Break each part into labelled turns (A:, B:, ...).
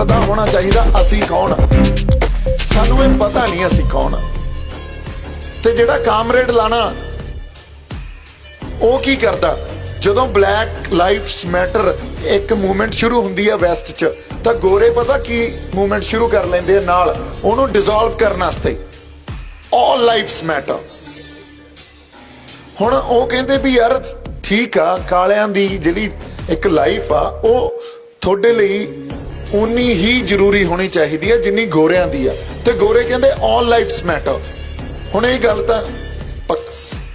A: ਪਤਾ ਹੋਣਾ ਚਾਹੀਦਾ, ਅਸੀਂ ਕੌਣ ਸਾਨੂੰ ਇਹ ਪਤਾ ਨਹੀਂ ਅਸੀਂ ਕੌਣ ਤੇ ਜਿਹੜਾ ਕਾਮਰੇਡ ਲਾਣਾ, ਉਹ ਕੀ ਕਰਦਾ? ਜਦੋਂ ਬਲੈਕ ਲਾਈਫਸ ਮੈਟਰ ਇੱਕ ਮੂਵਮੈਂਟ ਸ਼ੁਰੂ ਹੁੰਦੀ ਹੈ ਵੈਸਟ 'ਚ, ਤਾਂ ਗੋਰੇ ਪਤਾ ਕੀ ਮੂਵਮੈਂਟ ਸ਼ੁਰੂ ਕਰ ਲੈਂਦੇ ਆ ਨਾਲ? ਉਹਨੂੰ ਡਿਸੋਲਵ ਕਰਨ ਵਾਸਤੇ। ਆਲ ਲਾਈਫਸ ਮੈਟਰ ਹੁਣ ਉਹ ਕਹਿੰਦੇ ਵੀ ਯਾਰ ਠੀਕ ਆ, ਕਾਲਿਆਂ ਦੀ ਜਿਹੜੀ ਇੱਕ ਲਾਈਫ ਆ, ਉਹ ਤੁਹਾਡੇ ਲਈ ਉਨੀ ਹੀ ਜ਼ਰੂਰੀ ਹੋਣੀ ਚਾਹੀਦੀ ਹੈ ਜਿੰਨੀ ਗੋਰਿਆਂ ਦੀ ਆ। ਤੇ ਗੋਰੇ ਕਹਿੰਦੇ ਆਲ ਲਾਈਫਸ ਮੈਟਰ ਹੁਣ ਇਹ ਗੱਲ ਤਾਂ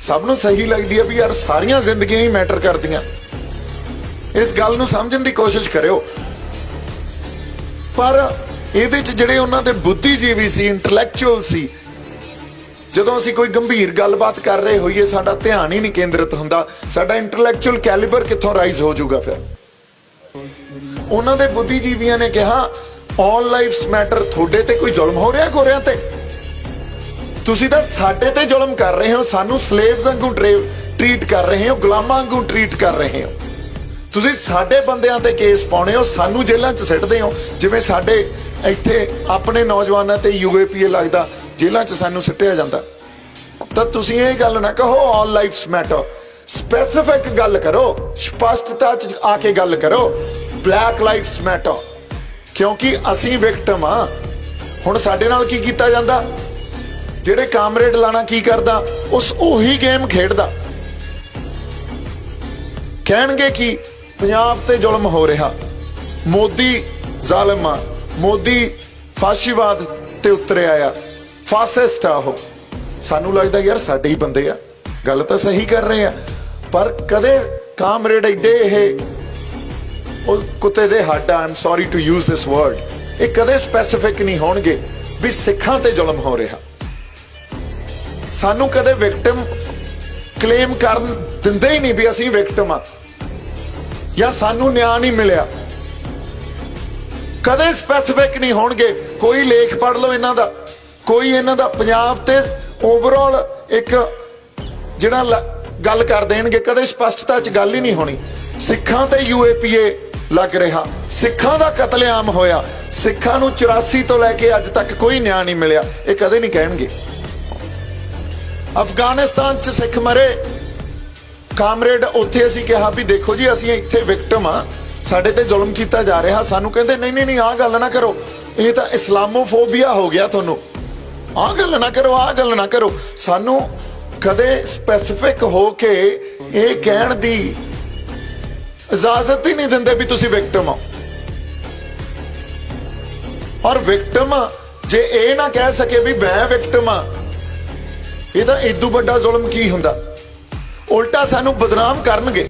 A: ਸਭ ਨੂੰ ਸਹੀ ਲੱਗਦੀ ਹੈ ਵੀ ਯਾਰ ਸਾਰੀਆਂ ਜ਼ਿੰਦਗੀਆਂ ਹੀ ਮੈਟਰ ਕਰਦੀਆਂ। ਇਸ ਗੱਲ ਨੂੰ ਸਮਝਣ ਦੀ ਕੋਸ਼ਿਸ਼ ਕਰਿਓ। ਪਰ ਇਹਦੇ ਚ ਜਿਹੜੇ ਉਹਨਾਂ ਦੇ ਬੁੱਧੀਜੀਵੀ ਸੀ ਇੰਟੈਲੈਕਚੁਅਲ ਸੀ, ਜਦੋਂ ਅਸੀਂ ਕੋਈ ਗੰਭੀਰ ਗੱਲਬਾਤ ਕਰ ਰਹੇ ਹੋਈਏ, ਸਾਡਾ ਧਿਆਨ ਹੀ ਨਹੀਂ ਕੇਂਦਰਿਤ ਹੁੰਦਾ। ਸਾਡਾ ਇੰਟੈਲੈਕਚੁਅਲ ਕੈਲੀਬਰ ਕਿੱਥੋਂ ਰਾਈਜ਼ ਹੋ ਜਾਊਗਾ ਫਿਰ? ਉਹਨਾਂ ਦੇ ਬੁੱਧੀਜੀਵੀਆਂ ਨੇ ਕਿਹਾ ਆਲ ਲਾਈਫਸ ਮੈਟਰ ਤੁਹਾਡੇ ਤੇ ਕੋਈ ਜ਼ੁਲਮ ਹੋ ਰਿਹਾ ਗੋਰਿਆਂ ਤੇ? ਤੁਸੀਂ ਤਾਂ ਸਾਡੇ ਤੇ ਜ਼ੁਲਮ ਕਰ ਰਹੇ ਹੋ, ਸਾਨੂੰ ਸਲੇਵਸ ਵਾਂਗੂ ਟ੍ਰੀਟ ਕਰ ਰਹੇ ਹੋ, ਗੁਲਾਮਾਂ ਵਾਂਗੂ ਟ੍ਰੀਟ ਕਰ ਰਹੇ ਹੋ। ਤੁਸੀਂ ਸਾਡੇ ਬੰਦਿਆਂ ਤੇ ਕੇਸ ਪਾਉਣੇ ਹੋ, ਸਾਨੂੰ ਜੇਲ੍ਹਾਂ 'ਚ ਸਿੱਟਦੇ ਹੋ। ਜਿਵੇਂ ਸਾਡੇ ਇੱਥੇ ਆਪਣੇ ਨੌਜਵਾਨਾਂ ਤੇ ਯੂਏਪੀਏ ਲੱਗਦਾ, ਜੇਲ੍ਹਾਂ 'ਚ ਸਾਨੂੰ ਸਿੱਟਿਆ ਜਾਂਦਾ। ਤਾਂ ਤੁਸੀਂ ਇਹ ਗੱਲ ਨਾ ਕਹੋ ਆਲ ਲਾਈਫਸ ਮੈਟਰ ਸਪੈਸੀਫਿਕ ਗੱਲ ਕਰੋ, ਸਪਸ਼ਟਤਾ 'ਚ ਆ ਕੇ ਗੱਲ ਕਰੋ। ਬਲੈਕ ਲਾਈਫਸ ਮੈਟਰ ਕਿਉਂਕਿ ਅਸੀਂ ਵਿਕਟਮ ਆ। ਹੁਣ ਸਾਡੇ ਨਾਲ ਕੀ ਕੀਤਾ ਜਾਂਦਾ? ਜਿਹੜੇ ਕਾਮਰੇਡ ਲਾਣਾ ਕੀ ਕਰਦਾ? ਉਸ ਉਹੀ ਗੇਮ ਖੇਡਦਾ। ਕਹਿਣਗੇ ਕਿ ਪੰਜਾਬ ਤੇ ਜ਼ੁਲਮ ਹੋ ਰਿਹਾ। ਮੋਦੀ ਜ਼ਾਲਮ ਆ। ਮੋਦੀ ਫਾਸ਼ੀਵਾਦ ਤੇ ਉਤਰਿਆ ਆ। ਫਾਸਿਸਟ ਆ ਉਹ। ਸਾਨੂੰ ਲੱਗਦਾ ਯਾਰ ਸਾਡੇ ਹੀ ਬੰਦੇ ਆ। ਗੱਲ ਤਾਂ ਸਹੀ ਕਰ ਰਹੇ ਆ। ਪਰ ਕਦੇ ਕਾਮਰੇਡ ਏਡੇ ਇਹ ਉਹ ਕੁੱਤੇ ਦੇ ਹੱਡ I'm sorry to use this word ਇਹ ਕਦੇ ਸਪੈਸੀਫਿਕ ਨਹੀਂ ਹੋਣਗੇ ਵੀ ਸਿੱਖਾਂ ਤੇ ਜ਼ੁਲਮ ਹੋ ਰਿਹਾ। ਸਾਨੂੰ ਕਦੇ ਵਿਕਟਮ ਕਲੇਮ ਕਰਨ ਦਿੰਦੇ ਹੀ ਨਹੀਂ ਵੀ ਅਸੀਂ ਵਿਕਟਮ ਆ। ਜਾਂ ਸਾਨੂੰ ਨਿਆਂ ਨਹੀਂ ਮਿਲਿਆ। ਕਦੇ ਸਪੈਸੀਫਿਕ ਨਹੀਂ ਹੋਣਗੇ। ਕੋਈ ਲੇਖ ਪੜ੍ਹ ਲਓ ਇਹਨਾਂ ਦਾ। ਕੋਈ ਇਹਨਾਂ ਦਾ ਪੰਜਾਬ ਤੇ ਓਵਰਆਲ ਇੱਕ ਜਿਹੜਾ ਲ- ਗੱਲ ਕਰ ਦੇਣਗੇ। ਕਦੇ ਸਪਸ਼ਟਤਾ ਚ ਗੱਲ ਹੀ ਨਹੀਂ ਹੋਣੀ। ਸਿੱਖਾਂ ਤੇ ਯੂਏਪੀਏ ਲੱਗ ਰਿਹਾ। ਸਿੱਖਾਂ ਦਾ ਕਤਲੇਆਮ ਹੋਇਆ। ਸਿੱਖਾਂ ਨੂੰ 84 ਤੋਂ ਲੈ ਕੇ ਅੱਜ ਤੱਕ ਕੋਈ ਨਿਆਂ ਨਹੀਂ ਮਿਲਿਆ। ਇਹ ਕਦੇ ਨਹੀਂ ਕਹਿਣਗੇ। ਅਫਗਾਨਿਸਤਾਨ ਚ ਸਿੱਖ ਮਰੇ। ਕਾਮਰੇਡ, ਉੱਥੇ ਅਸੀਂ ਕਿਹਾ ਵੀ ਦੇਖੋ ਜੀ, ਅਸੀਂ ਇੱਥੇ ਵਿਕਟਮ ਆ ਸਾਡੇ ਤੇ ਜ਼ੁਲਮ ਕੀਤਾ ਜਾ ਰਿਹਾ। ਸਾਨੂੰ ਕਹਿੰਦੇ, ਨਹੀਂ ਨਹੀਂ ਨਹੀਂ, ਆਹ ਗੱਲ ਨਾ ਕਰੋ। ਇਹ ਤਾਂ ਇਸਲਾਮੋਫੋਬੀਆ ਹੋ ਗਿਆ ਤੁਹਾਨੂੰ। ਆਹ ਗੱਲ ਨਾ ਕਰੋ, ਆਹ ਗੱਲ ਨਾ ਕਰੋ। ਸਾਨੂੰ ਕਦੇ ਸਪੈਸੀਫਿਕ ਹੋ ਕੇ ਇਹ ਕਹਿਣ ਦੀ ਇਜਾਜ਼ਤ ਹੀ ਨਹੀਂ ਦਿੰਦੇ ਵੀ ਤੁਸੀਂ ਵਿਕਟਮ ਹੋ। ਔਰ ਵਿਕਟਮ ਜੇ ਇਹ ਨਾ ਕਹਿ ਸਕੇ ਵੀ ਮੈਂ ਵਿਕਟਮ ਆ ਇਹ ਤਾਂ ਇਦੋਂ ਵੱਡਾ ਜ਼ੁਲਮ ਕੀ ਹੁੰਦਾ? ਉਲਟਾ ਸਾਨੂੰ ਬਦਨਾਮ ਕਰਨਗੇ।